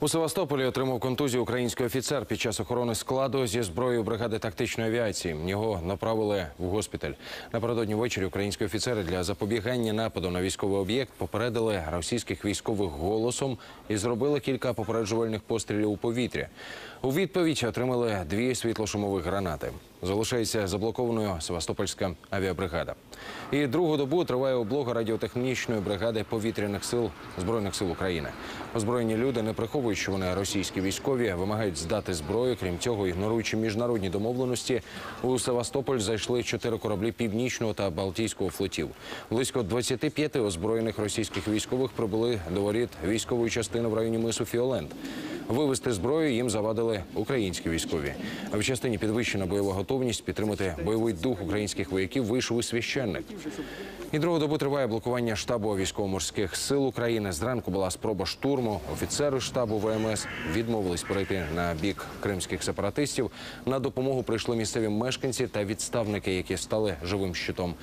У Севастополі отримав контузію український офіцер під час охорони складу зі зброєю бригади тактичної авіації. Його направили в госпіталь. Напередодні ввечері українські офіцери для запобігання нападу на військовий об'єкт попередили російських військових голосом і зробили кілька попереджувальних пострілів у повітря. У відповідь отримали дві світлошумових гранати. Залишається заблокованою Севастопольська авіабригада. І другу добу триває облога радіотехнічної бригади повітряних сил збройних сил України. Озброєні люди не приховують, що вони російські військові, вимагають здати зброю. Крім цього, ігноруючи міжнародні домовленості, у Севастополь зайшли чотири кораблі північного та Балтійського флотів. Близько 25 озброєних російських військових прибули до воріт військової частини в районі мису Фіолент. Вивезти зброю їм завадили українські військові. А в частині підвищена бойова готовність підтримати бойовий дух українських вояків вийшов і священник. І другу добу триває блокування штабу військово-морських сил України. Зранку була спроба штурму. Офіцери штабу ВМС відмовились перейти на бік кримських сепаратистів. На допомогу прийшли місцеві мешканці та відставники, які стали живим щитом.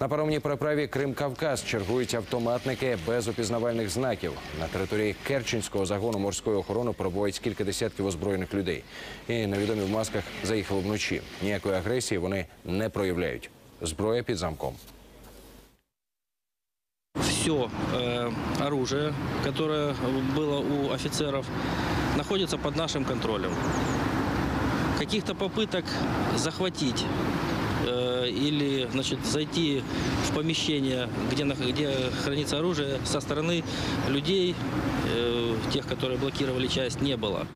На паромній переправі Крим-Кавказ чергують автоматники без опізнавальних знаків. На території Керченського загону морської охорони перебувають кілька десятків озброєних людей. І невідомі в масках заїхали вночі. Ніякої агресії вони не проявляють. Зброя під замком. Все э, оружие, которое было у офицеров, находится под нашим контролем. Каких-то попыток захватить э, или значит, зайти в помещение, где, где хранится оружие, со стороны людей, э, тех, которые блокировали часть, не было.